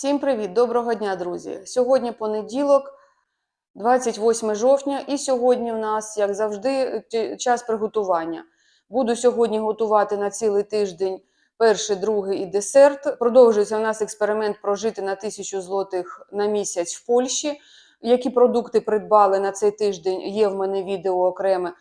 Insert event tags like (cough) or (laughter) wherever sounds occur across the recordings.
Всім привіт! Доброго дня, друзі! Сьогодні понеділок, 28 жовтня, і сьогодні в нас, як завжди, час приготування. Буду сьогодні готувати на цілий тиждень перший, другий і десерт. Продовжується у нас експеримент прожити на тисячу злотих на місяць в Польщі. Які продукти придбали на цей тиждень, є в мене відео окреме.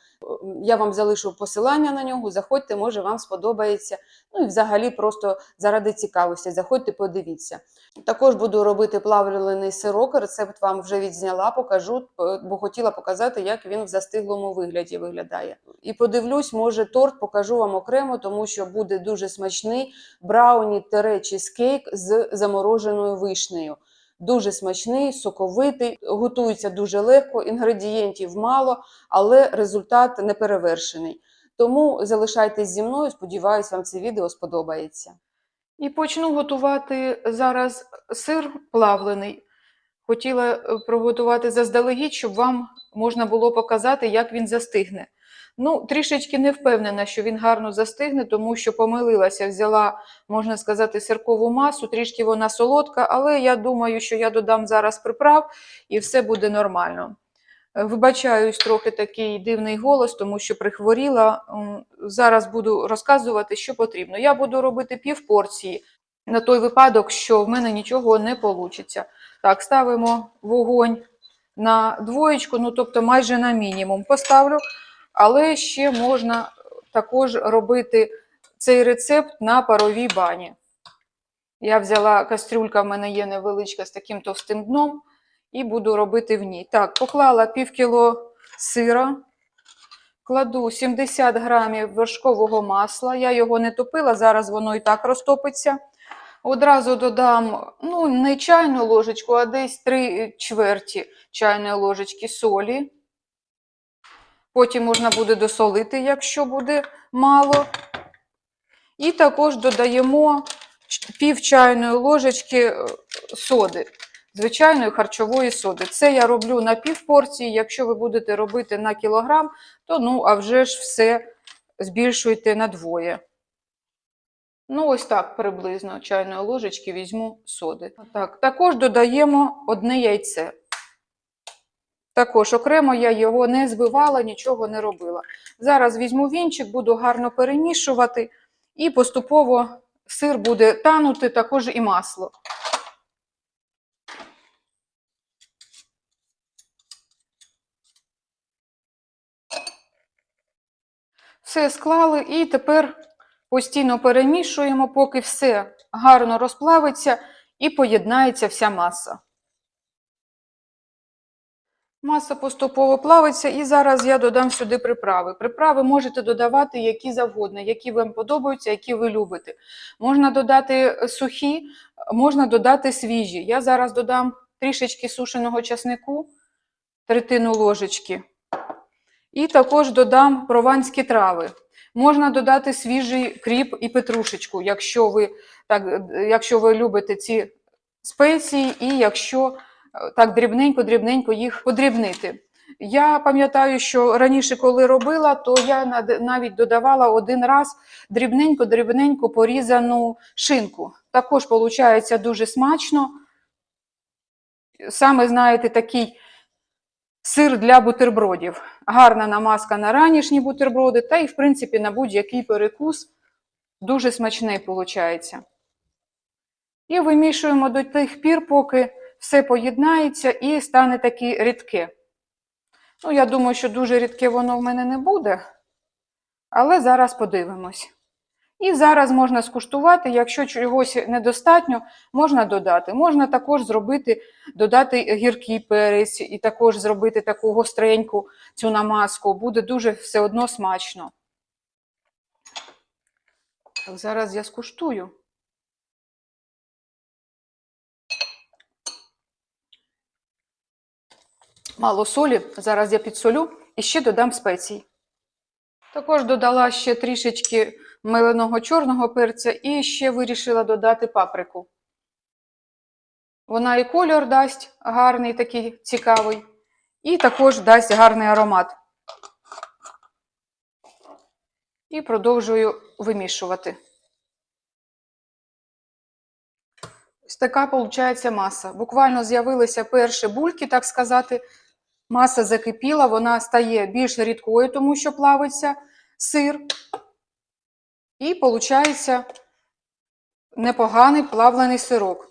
Я вам залишу посилання на нього. Заходьте, може вам сподобається. Ну і взагалі просто заради цікавості. Заходьте, подивіться. Також буду робити плавлений сирок. Рецепт вам вже відзняла, покажу, е, бо хотіла показати, як він в застиглому вигляді виглядає. І подивлюсь, може торт покажу вам окремо, тому що буде дуже смачний брауні тере чизкейк з замороженою вишнею. Дуже смачний, соковитий, готується дуже легко, інгредієнтів мало, але результат не перевершений. Тому залишайтесь зі мною, сподіваюсь, вам це відео сподобається. І почну готувати зараз сир плавлений. Хотіла е, приготувати заздалегідь, щоб вам можна було показати, як він застигне. Ну, трішечки не впевнена, що він гарно застигне, тому що помилилася, взяла, можна сказати, сиркову масу, трішки вона солодка, але я думаю, що я додам зараз приправ і все буде нормально. Е, Вибачаюсь, трохи такий дивний голос, тому що прихворіла. Зараз буду розказувати, що потрібно. Я буду робити пів порції на той випадок, що в мене нічого не вийде. Так, ставимо вогонь на двоєчку, ну тобто майже на мінімум поставлю. Але ще можна також робити цей рецепт на паровій бані. Я взяла кастрюлька, в мене є невеличка з таким товстим дном, і буду робити в ній. Так, поклала пів кіло сира, кладу 70 грамів вершкового масла. Я його не топила, зараз воно і так розтопиться. Одразу додам ну, не чайну ложечку, а десь 3 чверті чайної ложечки солі. Потім можна буде досолити, якщо буде мало. І також додаємо пів чайної ложечки е, соди, звичайної харчової соди. Це я роблю на пів порції. Якщо ви будете робити на кілограм, то ну, а вже ж все збільшуйте на двоє. Ну, ось так приблизно чайної ложечки візьму соди. Так, також додаємо одне яйце. Також окремо я його не збивала, нічого не робила. Зараз візьму вінчик, буду гарно перемішувати, і поступово сир буде танути, також і масло. Все склали і тепер постійно перемішуємо, поки все гарно розплавиться і поєднається вся маса. Маса поступово плавиться, і зараз я додам сюди приправи. Приправи можете додавати які завгодно, які вам подобаються, які ви любите. Можна додати е, сухі, можна додати свіжі. Я зараз додам трішечки сушеного часнику, третину ложечки. І також додам прованські трави. Можна додати свіжий кріп і петрушечку, якщо ви, так, е, якщо ви любите ці спеції, і якщо так дрібненько-дрібненько їх подрібнити. Я пам'ятаю, що раніше, коли робила, то я навіть додавала один раз дрібненько-дрібненько порізану шинку. Також виходить дуже смачно. Саме, знаєте, такий сир для бутербродів. Гарна намазка на ранішні бутерброди, та й, в принципі, на будь-який перекус дуже смачний виходить. І вимішуємо до тих пір, поки все поєднається і стане таке рідке. Ну, я думаю, що дуже рідке воно в мене не буде, але зараз подивимось. І зараз можна скуштувати, якщо чогось недостатньо, можна додати. Можна також зробити, додати гіркий перець і також зробити таку гостреньку цю намазку. Буде дуже все одно смачно. Так, зараз я скуштую. Мало солі, зараз я підсолю і ще додам спецій. Також додала ще трішечки меленого чорного перця і ще вирішила додати паприку. Вона і кольор дасть гарний, такий цікавий, і також дасть гарний аромат. І продовжую вимішувати. Ось така виходить маса. Буквально з'явилися перші бульки, так сказати. Маса закипіла, вона стає більш рідкою, тому що плавиться сир. І виходить непоганий плавлений сирок.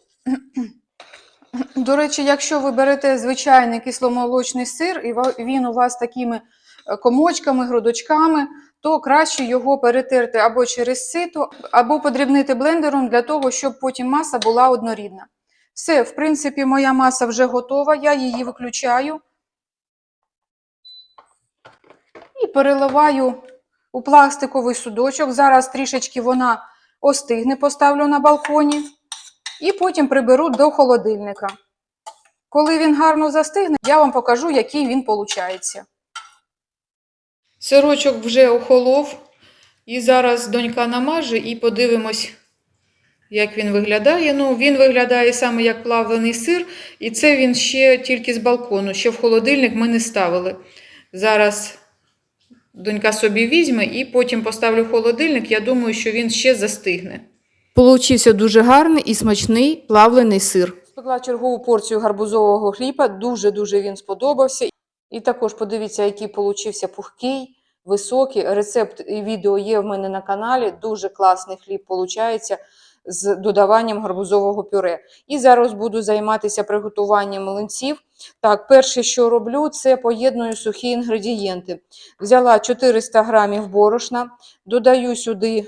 (clears throat) До речі, якщо ви берете звичайний кисломолочний сир, і він у вас такими е, комочками, грудочками, то краще його перетерти або через сито, або подрібнити блендером для того, щоб потім маса була однорідна. Все, в принципі, моя маса вже готова, я її виключаю і переливаю у пластиковий судочок. Зараз трішечки вона остигне, поставлю на балконі. І потім приберу до холодильника. Коли він гарно застигне, я вам покажу, який він виходить. Сирочок вже охолов. І зараз донька намаже і подивимось, як він виглядає. Ну, він виглядає саме як плавлений сир, і це він ще тільки з балкону. Ще в холодильник ми не ставили. Зараз донька собі візьме і потім поставлю в холодильник. Я думаю, що він ще застигне. Получився дуже гарний і смачний плавлений сир. Спекла чергову порцію гарбузового хліба. Дуже-дуже він сподобався. І також подивіться, який получився пухкий, високий. Рецепт і відео є в мене на каналі. Дуже класний хліб виходить з додаванням гарбузового пюре. І зараз буду займатися приготуванням млинців. Так, перше, що роблю, це поєдную сухі інгредієнти. Взяла 400 грамів борошна, додаю сюди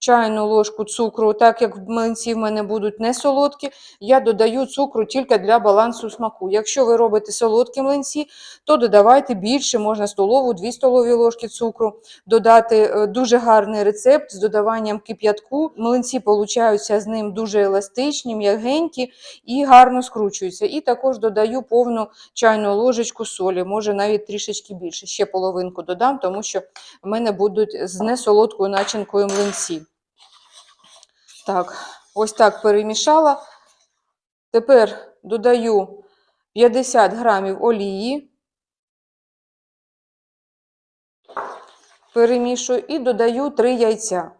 чайну ложку цукру, так як млинці в мене будуть не солодкі, я додаю цукру тільки для балансу смаку. Якщо ви робите солодкі млинці, то додавайте більше, можна столову, 2 столові ложки цукру. Додати е, дуже гарний рецепт з додаванням кип'ятку. Млинці получаються з ним дуже еластичні, м'ягенькі і гарно скручуються. І також додаю повну чайну ложечку солі, може навіть трішечки більше. Ще половинку додам, тому що в мене будуть з несолодкою начинкою млинці. Так, ось так перемішала. Тепер додаю 50 грамів олії. Перемішую і додаю 3 яйця.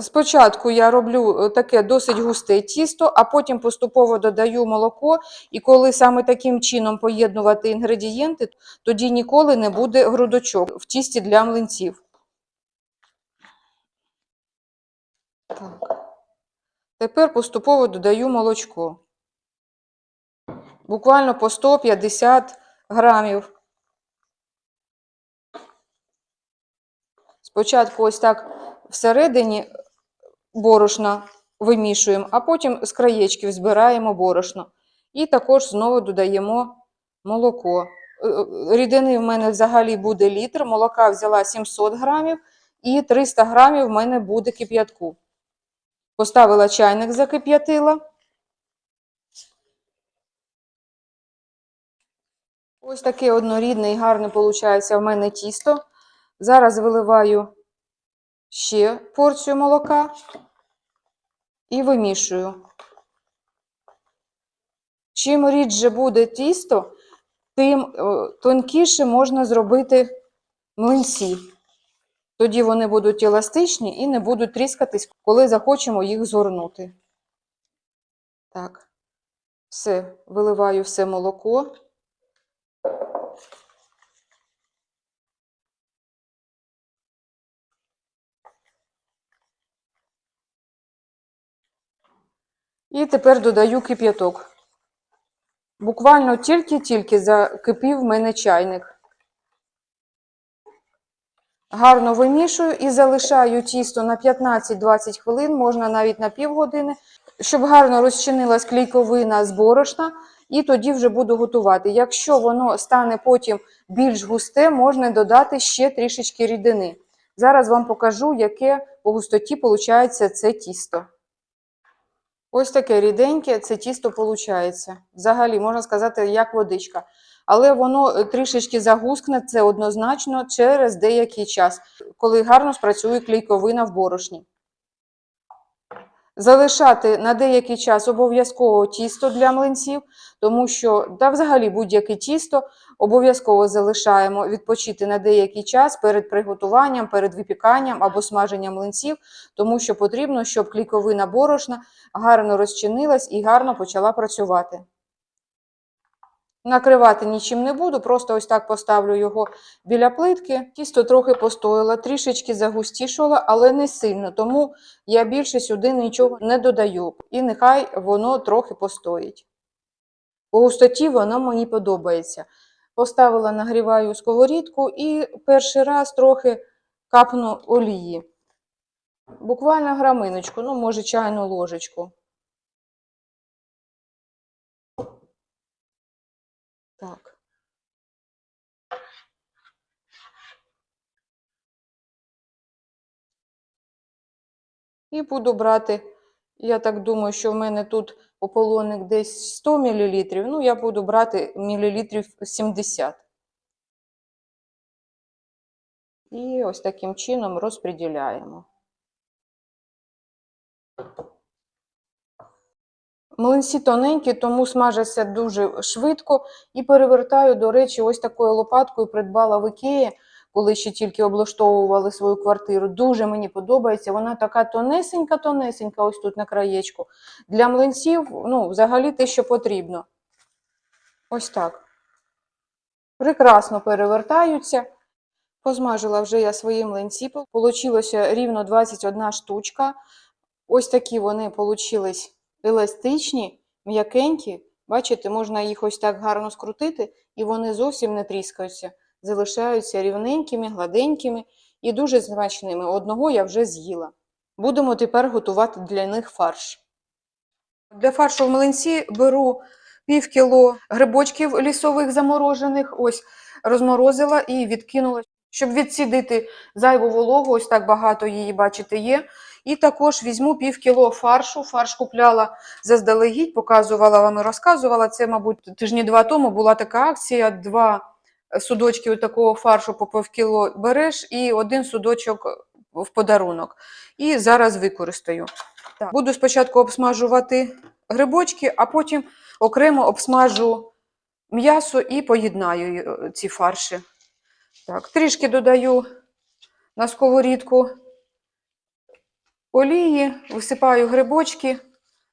Спочатку я роблю е, таке досить густе тісто, а потім поступово додаю молоко. І коли саме таким чином поєднувати інгредієнти, тоді ніколи не буде грудочок в тісті для млинців. Так. Тепер поступово додаю молочко. Буквально по 150 грамів. Спочатку ось так всередині борошна вимішуємо, а потім з краєчків збираємо борошно. І також знову додаємо молоко. Е, е, Рідини в мене взагалі буде літр, молока взяла 700 грамів і 300 грамів в мене буде кип'ятку. Поставила чайник, закип'ятила. Ось таке однорідне і гарне виходить в мене тісто. Зараз виливаю ще порцію молока і вимішую. Чим рідше буде тісто, тим е, тонкіше можна зробити млинці. Тоді вони будуть еластичні і не будуть тріскатись, коли захочемо їх згорнути. Так, все, виливаю все молоко. І тепер додаю кип'яток. Буквально тільки-тільки закипів в мене чайник. Гарно вимішую і залишаю тісто на 15-20 хвилин, можна навіть на півгодини, щоб гарно розчинилась клейковина з борошна, і тоді вже буду готувати. Якщо воно стане потім більш густе, можна додати ще трішечки рідини. Зараз вам покажу, яке по густоті виходить це тісто. Ось таке ріденьке це тісто виходить. Взагалі, можна сказати, як водичка. Але воно е, трішечки загускне, це однозначно через деякий час, коли гарно спрацює клейковина в борошні. Залишати на деякий час обов'язково тісто для млинців, тому що, та взагалі будь-яке тісто, обов'язково залишаємо відпочити на деякий час перед приготуванням, перед випіканням або смаженням млинців, тому що потрібно, щоб клейковина борошна гарно розчинилась і гарно почала працювати. Накривати нічим не буду, просто ось так поставлю його біля плитки. Тісто трохи постояло, трішечки загустішало, але не сильно, тому я більше сюди нічого не додаю. І нехай воно трохи постоїть. По густоті воно мені подобається. Поставила, нагріваю сковорідку і перший раз трохи капну олії. Буквально граминочку, ну, може, чайну ложечку. Так. І буду брати, я так думаю, що в мене тут ополоник десь 100 мл, ну я буду брати мілілітрів 70. І ось таким чином розподіляємо. Млинці тоненькі, тому смажаться дуже швидко і перевертаю, до речі, ось такою лопаткою придбала в Ікеї, коли ще тільки облаштовували свою квартиру. Дуже мені подобається. Вона така тонесенька-тонесенька, ось тут на краєчку. Для млинців, ну, взагалі те, що потрібно. Ось так. Прекрасно перевертаються. Позмажила вже я свої млинці. Получилося рівно 21 штучка. Ось такі вони получились еластичні, м'якенькі. Бачите, можна їх ось так гарно скрутити, і вони зовсім не тріскаються. Залишаються рівненькими, гладенькими і дуже смачними. Одного я вже з'їла. Будемо тепер готувати для них фарш. Для фаршу в млинці беру пів кіло грибочків лісових заморожених. Ось розморозила і відкинула, щоб відсідити зайву вологу. Ось так багато її, бачите, є. І також візьму пів кіло фаршу. Фарш купляла заздалегідь, показувала вам і розказувала. Це, мабуть, тижні два тому була така акція. Два судочки такого фаршу по пів кіло береш і один судочок в подарунок. І зараз використаю. Так. Буду спочатку обсмажувати грибочки, а потім окремо обсмажу м'ясо і поєднаю е, ці фарші. Так, трішки додаю на сковорідку олії, висипаю грибочки.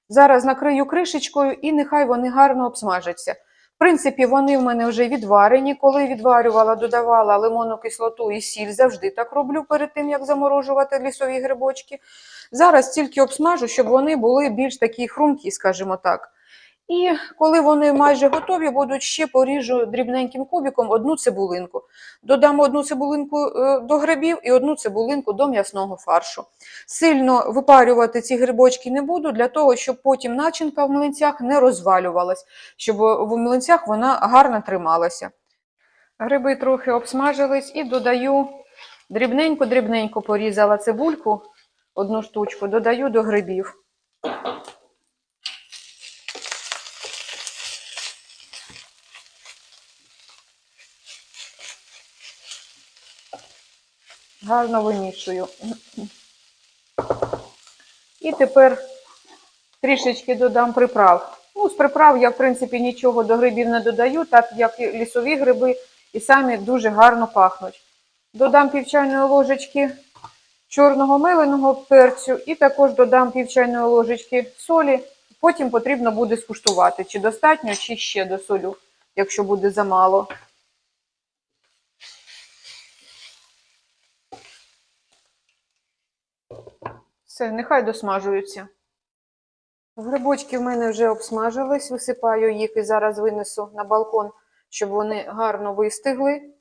Зараз накрию кришечкою і нехай вони гарно обсмажаться. Принципі, вони в мене вже відварені. Коли відварювала, додавала лимонну кислоту і сіль, завжди так роблю перед тим, як заморожувати лісові грибочки. Зараз тільки обсмажу, щоб вони були більш такі хрумкі, скажімо так. І коли вони майже готові, будуть ще поріжу дрібненьким кубиком одну цибулинку. Додам одну цибулинку е, до грибів і одну цибулинку до м'ясного фаршу. Сильно випарювати ці грибочки не буду, для того, щоб потім начинка в млинцях не розвалювалась, щоб в млинцях вона гарно трималася. Гриби трохи обсмажились і додаю дрібненько-дрібненько порізала цибульку, одну штучку, додаю до грибів. Гарно вимішую. І тепер трішечки додам приправ. Ну, з приправ я, в принципі, нічого до грибів не додаю, так як і лісові гриби, і самі дуже гарно пахнуть. Додам пів чайної ложечки чорного миленого перцю і також додам пів чайної ложечки солі. Потім потрібно буде скуштувати, чи достатньо, чи ще досолю, якщо буде замало. Все, нехай досмажуються. Грибочки в мене вже обсмажились, висипаю їх і зараз винесу на балкон, щоб вони гарно вистигли.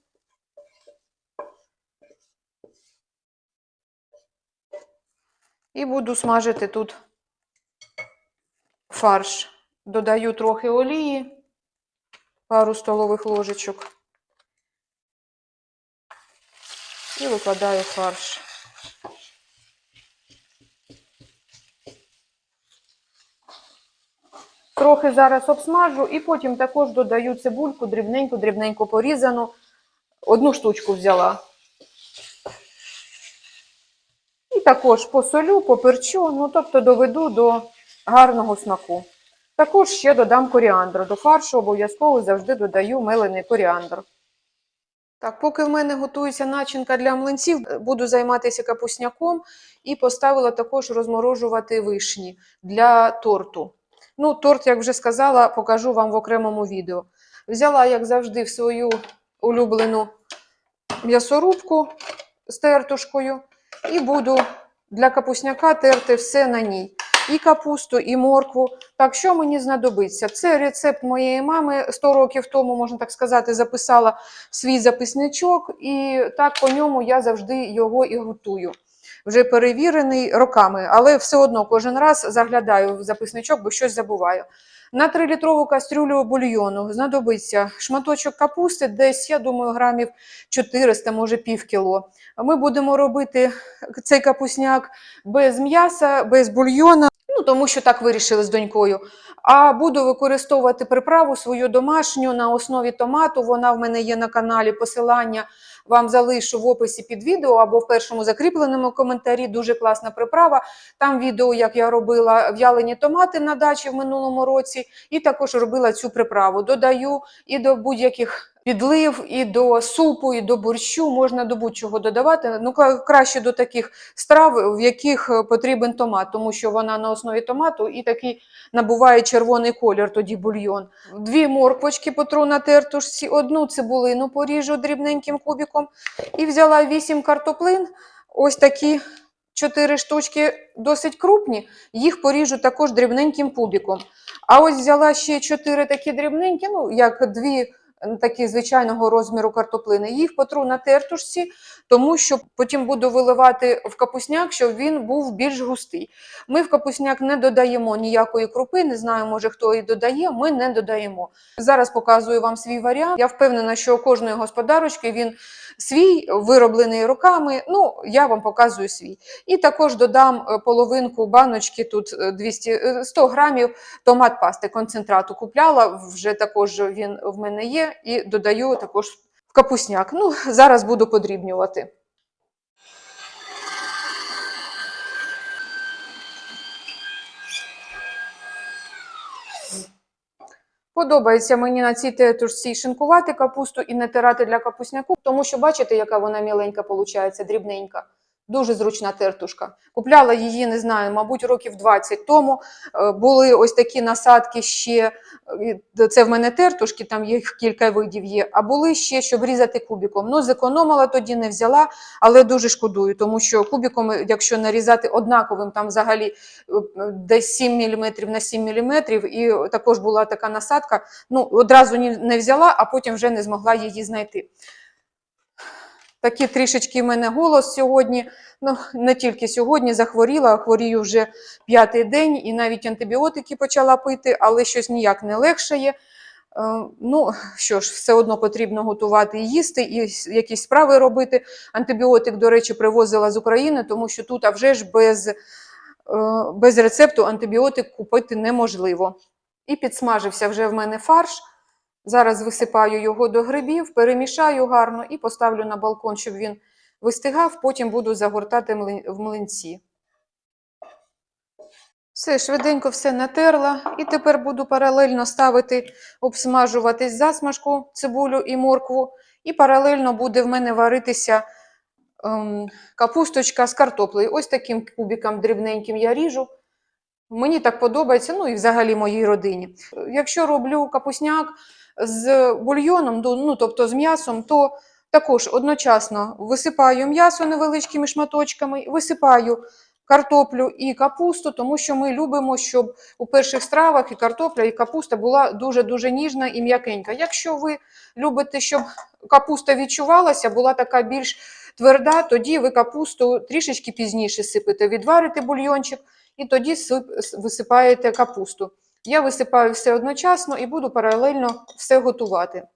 І буду смажити тут фарш. Додаю трохи олії, пару столових ложечок. І викладаю фарш. Трохи зараз обсмажу і потім також додаю цибульку дрібненько-дрібненько порізану. Одну штучку взяла. І також посолю, поперчу, ну тобто доведу до гарного смаку. Також ще додам коріандру. До фаршу обов'язково завжди додаю мелений коріандр. Так, поки в мене готується начинка для млинців, буду займатися капусняком і поставила також розморожувати вишні для торту. Ну, торт, як вже сказала, покажу вам в окремому відео. Взяла, як завжди, в свою улюблену м'ясорубку з тертушкою і буду для капусняка терти все на ній. І капусту, і моркву. Так, що мені знадобиться? Це рецепт моєї мами 100 років тому, можна так сказати, записала свій записничок, і так по ньому я завжди його і готую. Вже перевірений роками, але все одно кожен раз заглядаю в записничок, бо щось забуваю. На 3-літрову кастрюлю бульйону знадобиться шматочок капусти, десь, я думаю, грамів 400, може пів кіло. Ми будемо робити цей капусняк без м'яса, без бульйона, ну тому що так вирішили з донькою. А буду використовувати приправу свою домашню на основі томату. Вона в мене є на каналі. Посилання вам залишу в описі під відео або в першому закріпленому коментарі. Дуже класна приправа. Там відео, як я робила в'ялені томати на дачі в минулому році, і також робила цю приправу. Додаю і до будь-яких підлив, і до супу, і до борщу. Можна до будь-чого додавати. Ну, краще до таких страв, в яких е, потрібен томат, тому що вона на основі томату і такий набуває червоний колір, тоді бульйон. Дві морквочки потру на тертушці, одну цибулину поріжу дрібненьким кубиком. І взяла вісім картоплин, ось такі чотири штучки досить крупні, їх поріжу також дрібненьким кубиком. А ось взяла ще чотири такі дрібненькі, ну як дві такі звичайного розміру картоплини. Їх потру на тертушці, тому що потім буду виливати в капусняк, щоб він був більш густий. Ми в капусняк не додаємо ніякої крупи, не знаю, може хто і додає, ми не додаємо. Зараз показую вам свій варіант. Я впевнена, що у кожної господарочки він свій, вироблений руками. Ну, я вам показую свій. І також додам е, половинку баночки, тут е, 200, е, 100 грамів томат пасти концентрату купляла, вже також він в мене є, і додаю також капусняк. Ну, зараз буду подрібнювати. Подобається мені на цій тетушці шинкувати капусту і натирати для капусняку, тому що бачите, яка вона міленька виходить, дрібненька. Дуже зручна тертушка. Купляла її, не знаю, мабуть, років 20 тому. Е, Були ось такі насадки ще. е, Це в мене тертушки, там їх кілька видів є. А були ще, щоб різати кубиком. Ну, зекономила тоді, не взяла, але дуже шкодую, тому що кубиком, якщо нарізати однаковим, там взагалі е, десь 7 мм на 7 мм, і також була така насадка. Ну, одразу не взяла, а потім вже не змогла її знайти. Такий трішечки в мене голос сьогодні. Ну, не тільки сьогодні захворіла, а хворію вже п'ятий день і навіть антибіотики почала пити, але щось ніяк не легшає. Е, Ну, що ж, все одно потрібно готувати і їсти, і якісь справи робити. Антибіотик, до речі, привозила з України, тому що тут а вже ж без, е, без рецепту антибіотик купити неможливо. І підсмажився вже в мене фарш. Зараз висипаю його до грибів, перемішаю гарно і поставлю на балкон, щоб він вистигав. Потім буду загортати в млинці. Все, швиденько все натерла. І тепер буду паралельно ставити, обсмажуватись засмажку, цибулю і моркву. І паралельно буде в мене варитися ем, капусточка з картоплею. Ось таким кубиком дрібненьким я ріжу. Мені так подобається, ну і взагалі моїй родині. Якщо роблю капусняк з бульйоном, ну тобто з м'ясом, то також одночасно висипаю м'ясо невеличкими шматочками, висипаю картоплю і капусту, тому що ми любимо, щоб у перших стравах і картопля, і капуста була дуже-дуже ніжна і м'якенька. Якщо ви любите, щоб капуста відчувалася, була така більш тверда, тоді ви капусту трішечки пізніше сипете, відварите бульйончик і тоді висипаєте капусту. Я висипаю все одночасно і буду паралельно все готувати.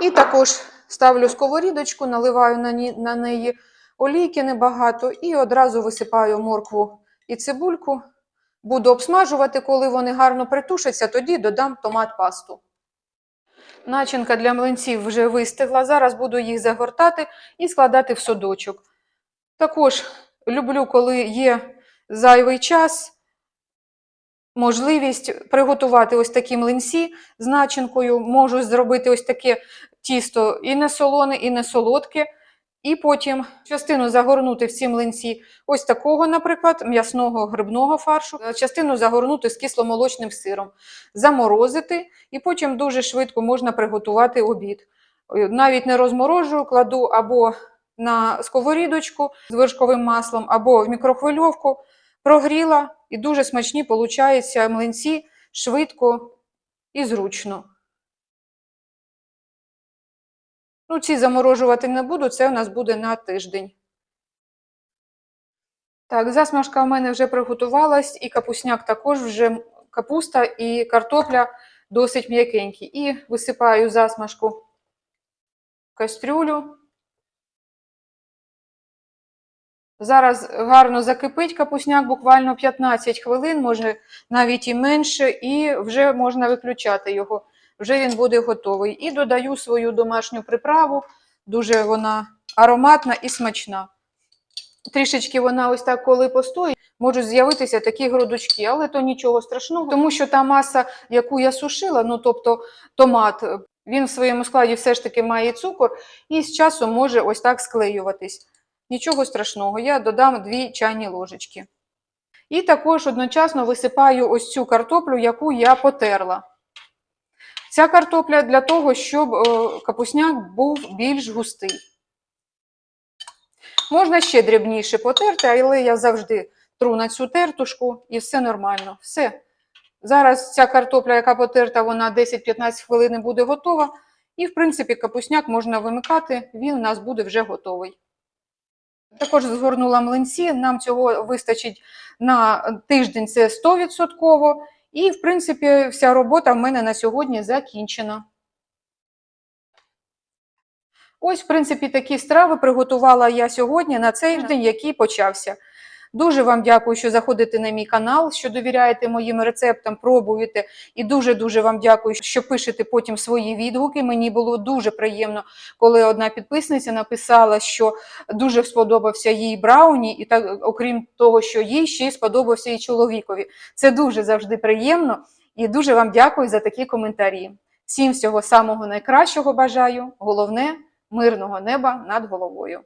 І також ставлю сковорідочку, наливаю на, неї олійки небагато і одразу висипаю моркву і цибульку. Буду обсмажувати, коли вони гарно притушаться, тоді додам томат пасту. Начинка для млинців вже вистигла. Зараз буду їх загортати і складати в судочок. Також люблю, коли є зайвий час, можливість приготувати ось такі млинці з начинкою. Можу зробити ось таке тісто і не солоне, і не солодке. І потім частину загорнути в ці млинці ось такого, наприклад, м'ясного грибного фаршу, частину загорнути з кисломолочним сиром, заморозити, і потім дуже швидко можна приготувати обід. Е, Навіть не розморожую, кладу або на сковорідочку з вершковим маслом, або в мікрохвильовку, прогріла, і дуже смачні получаються млинці швидко і зручно. Ну, ці заморожувати не буду, це у нас буде на тиждень. Так, засмажка у мене вже приготувалась, і капусняк також вже капуста і картопля досить м'якенькі. І висипаю засмажку в кастрюлю. Зараз гарно закипить капусняк, буквально 15 хвилин, може навіть і менше, і вже можна виключати його. Вже він буде готовий. І додаю свою домашню приправу. Дуже вона ароматна і смачна. Трішечки вона ось так, коли постоїть, можуть з'явитися такі грудочки, але то нічого страшного, тому що та маса, яку я сушила, ну тобто томат, він в своєму складі все ж таки має цукор і з часом може ось так склеюватись. Нічого страшного, я додам 2 чайні ложечки. І також одночасно висипаю ось цю картоплю, яку я потерла. Ця картопля для того, щоб е, капусняк був більш густий. Можна ще дрібніше потерти, але я завжди тру на цю тертушку і все нормально. Все. Зараз ця картопля, яка потерта, вона 10-15 хвилин буде готова. І, в принципі, капусняк можна вимикати, він у нас буде вже готовий. Також згорнула млинці, нам цього вистачить на тиждень, це 100%. І, в принципі, вся робота в мене на сьогодні закінчена. Ось, в принципі, такі страви приготувала я сьогодні на цей день, який почався. Дуже вам дякую, що заходите на мій канал, що довіряєте моїм рецептам, пробуєте. І дуже-дуже вам дякую, що пишете потім свої відгуки. Мені було дуже приємно, коли одна підписниця написала, що дуже сподобався їй брауні, і так, окрім того, що їй ще й сподобався і чоловікові. Це дуже завжди приємно і дуже вам дякую за такі коментарі. Всім всього самого найкращого бажаю. Головне мирного неба над головою.